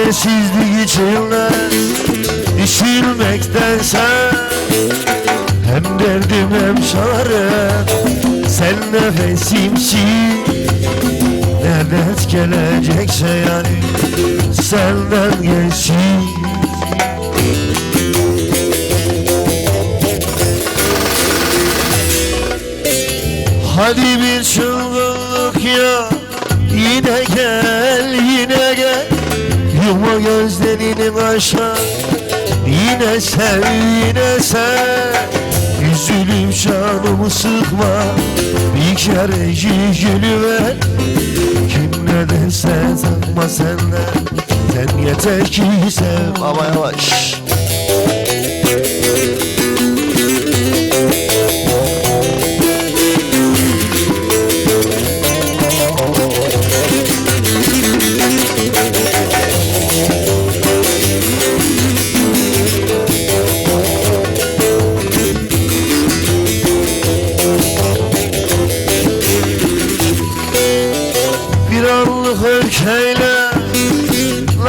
Çaresizlik içinde Düşürmektense Hem derdim hem çare Sen nefesimsin. Nereden gelecekse yani Senden geçsin Hadi bir çılgınlık ya Yine gel gözlerini aşağı. Yine sev yine sev Üzülüp canımı sıkma. Bir kere gülüver Kim ne derse takma senden. Sen yeter ki sev. Baba yavaş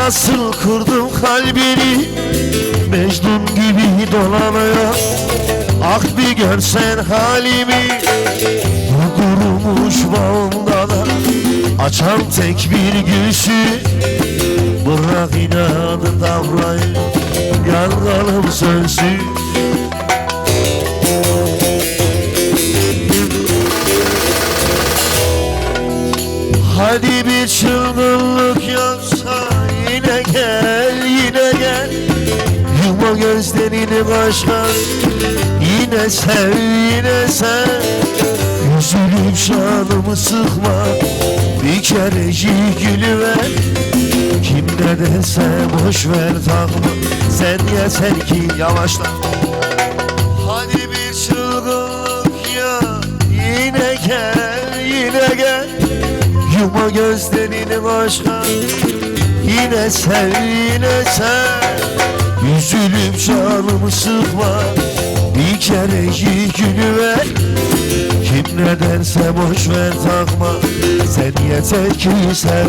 Nasıl kurdum kalbini? Mecnun gibi dolanıyor. Ah bir görsen halimi. Bu kurumuş bağımda da Açan tek bir gülsü Bırak inadı tavrayı Yangalım sönsün Hadi bir çılgınlık yapsa yine gel yine gel. Yuma gözlerini başka Yine sev yine sev. Üzülüp şanımı sıkma. Bir kere gülüver Kim ne derse boş ver takma. Sen yeter ki yavaşla. Hadi bir çılgınlık ya. Yine gel yine gel. Yuma gözlerini başka Yine sev yine sev Üzülüp canımı sıkma. Bir kere gülüver Kim ne derse boş ver takma. Sen yeter ki sev